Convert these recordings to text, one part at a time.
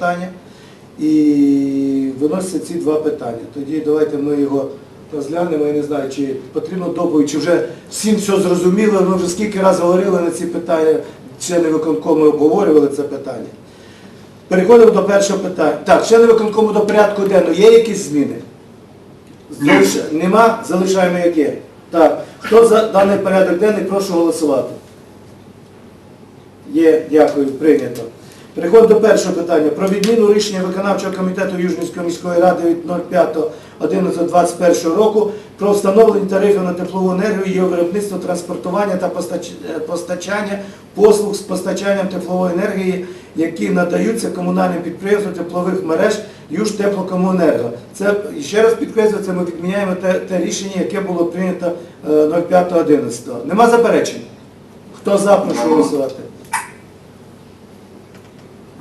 питання. І виносяться ці два питання. Тоді давайте ми його розглянемо. Я не знаю, чи потрібно доповідь, чи вже всім все зрозуміло. Ми вже скільки разів говорили на ці питання, члени виконкому обговорювали це питання. Переходимо до першого питання. Так, члени виконкому до порядку денного. Є якісь зміни? Залиш- Нема? Залишаємо як є. Так. Хто за даний порядок денний, прошу голосувати. Є, дякую, прийнято. Переходимо до першого питання. Про відміну рішення виконавчого комітету Южнівської міської ради від 05.11.21 року про встановлення тарифів на теплову енергію, її виробництво, транспортування та е, постачання послуг з постачанням теплової енергії, які надаються комунальним підприємствам теплових мереж Южтеплокомуненерго. Це ще раз підкреслюю, це ми відміняємо те, те рішення, яке було прийнято е, 05.11. Нема заперечень? Хто за, прошу голосувати.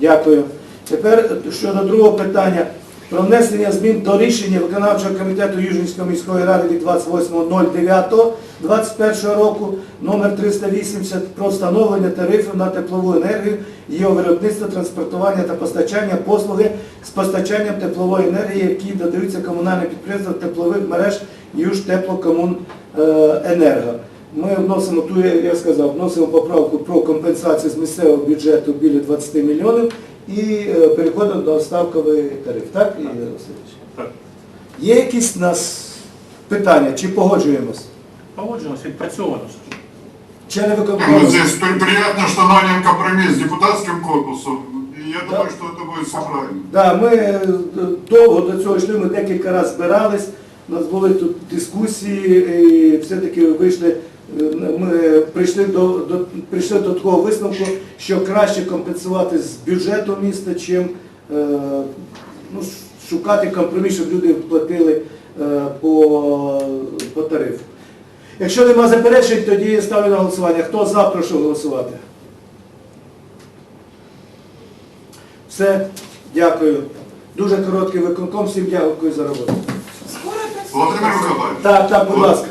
Дякую. Тепер е, щодо другого питання. Про внесення змін до рішення виконавчого комітету Южнівської міської ради від 28.09.21 року номер 380 про встановлення тарифів на теплову енергію, її виробництво, транспортування та постачання послуги з постачанням теплової енергії, які додаються комунальним підприємствам теплових мереж Южтеплокомуненерго. Ми вносимо ту, я сказав, вносимо поправку про компенсацію з місцевого бюджету біля 20 мільйонів і е, переходимо до ставковий тариф. Так, Ігор Васильович? Так. Є якісь у нас питання, чи погоджуємось? Погоджуємося, відпрацьовано. Чи не Ну, виконуємо? здесь при- приятно, что найден компромисс с депутатским корпусом. И я думаю, что это будет все правильно. Да, ми е, довго до цього йшли, ми декілька разів збирались, у нас були тут дискусії, і все-таки вийшли, ми прийшли до, до, прийшли до такого висновку, що краще компенсувати з бюджету міста, чим е, ну, шукати компроміс, щоб люди платили е, по, по тарифу. Якщо нема заперечень, тоді я ставлю на голосування. Хто за, прошу голосувати. Все, дякую. Дуже короткий виконком, всім дякую за роботу. Николаевич. Так, так, будь ласка.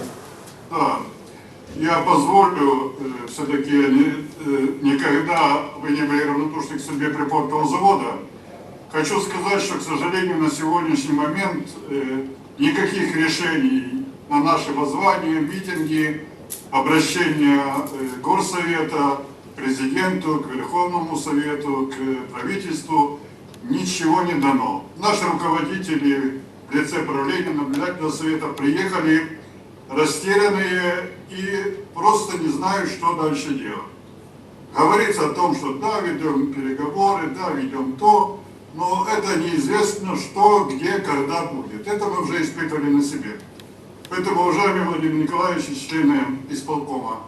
Я позволю все-таки никогда вы не были равнодушны к судьбе припортового завода. Хочу сказать, что, к сожалению, на сегодняшний момент э, никаких решений на наши воззвания, митинги, обращения э, Горсовета, президенту, к Верховному Совету, к правительству ничего не дано. Наши руководители в лице правления наблюдательного совета приехали растерянные и просто не знают, что дальше делать. Говорится о том, что да, ведем переговоры, да, ведем то, но это неизвестно, что, где, когда будет. Это мы уже испытывали на себе. Поэтому, уважаемый Владимир Николаевич, и члены исполкома,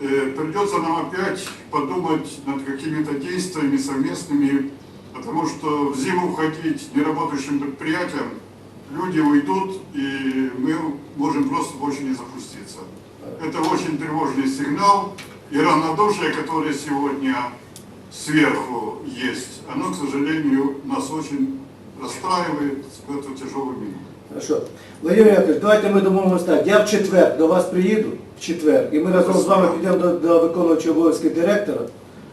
э, придется нам опять подумать над какими-то действиями совместными, потому что в зиму уходить неработающим предприятиям люди уйдут, и мы можем просто больше не запуститься. Это очень тревожный сигнал, и равнодушие, которое сегодня сверху есть, оно, к сожалению, нас очень расстраивает в эту тяжелую минуту. Хорошо. Владимир Яковлевич, давайте ми домовимося так. Я в четвер до вас приїду, в четвер, і ми разом з вами підемо до, до виконуючого обов'язки директора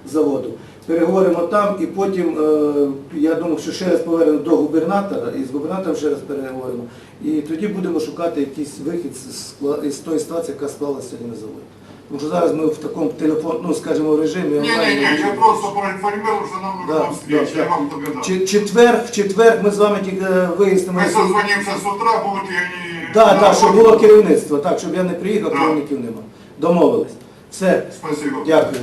заводу, Переговоримо там, і потім, е, я думаю, що ще раз повернемо до губернатора, і з губернатором ще раз переговоримо. І тоді будемо шукати якийсь вихід з, тої ситуації, яка склалася сьогодні на заводі. Тому що зараз ми в такому телефон, ну, скажімо, режимі. Не-не-не, я просто что нам нужна встреча, я вам благодарен. Четвер, в четвер ми з вами тільки е, вияснимо. Мы які- созвонимся утра, будут ли они... Так, так, щоб було керівництво, так, щоб я не приїхав, керівників нема. Домовились. Все, Спасибо. дякую.